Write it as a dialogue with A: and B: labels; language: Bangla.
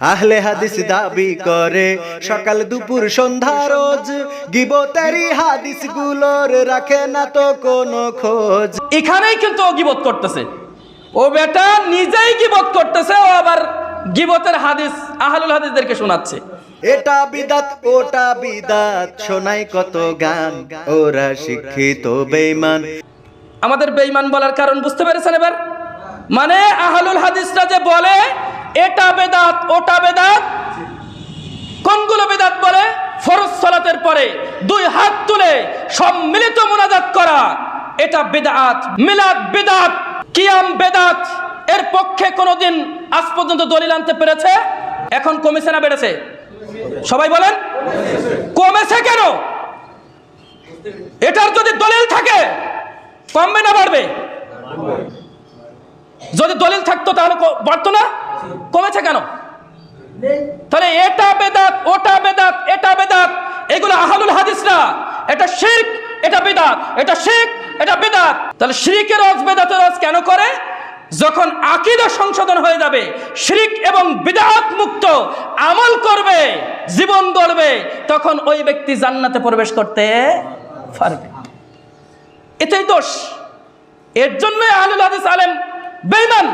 A: আহলে হাদিস দাবি করে। সকাল দুপুর সন্ধ্যা রোজ গিবতেরি হাদিসগুলোর রাখে না তো কোনো খোঁজ।
B: এখানেই কিন্তু ও গিবত করতেছে। ও বেটা নিজেই গিবত করতেছে ও আবার গিবতের হাদিস আহলুল হাদিসদেরকে শোনাচ্ছে।
A: এটা বিদাত ওটা বিদাত শোনাই কত গান ওরা শিক্ষিত বেঈমান।
B: আমাদের বেঈমান বলার কারণ বুঝতে পেরেছেন এবার? মানে আহলুল হাদিসরা যে বলে এটা বেদাত, ওটা বেদাত। কোনগুলো বেদাত বলে? ফরজ সালাতের পরে দুই হাত তুলে সম্মিলিত মোনাজাত করা। এটা বেদাত, মিলাদ বেদাত, কিয়াম বেদাত। এর পক্ষে কোনোদিন আজ পর্যন্ত দলিল আনতে পেরেছে? এখন কমেছে না বেড়েছে? সবাই বলেন, কমেছে কেন? এটার যদি দলিল থাকে, কমবে না বাড়বে? যদি দলিল থাকতো তাহলে বাড়তো না? কমেছে কেন? তাহলে এটা বেদাত, ওটা বেদাত, এটা বেদাত, এগুলো আহলুল হাদিস না এটা শিরক, এটা বেদাত, এটা শিরক, এটা বেদাত। তাহলে শিরিকের রজ বেদাতের রজ কেন করে? যখন আকীদা সংশোধন হয়ে যাবে, শিরিক এবং বিদাত মুক্ত, আমল করবে, জীবন গড়বে, তখন ওই ব্যক্তি জান্নাতে প্রবেশ করতে পারবে। এটাই দোষ। এর জন্যই আহলুল হাদিস আলেম পারো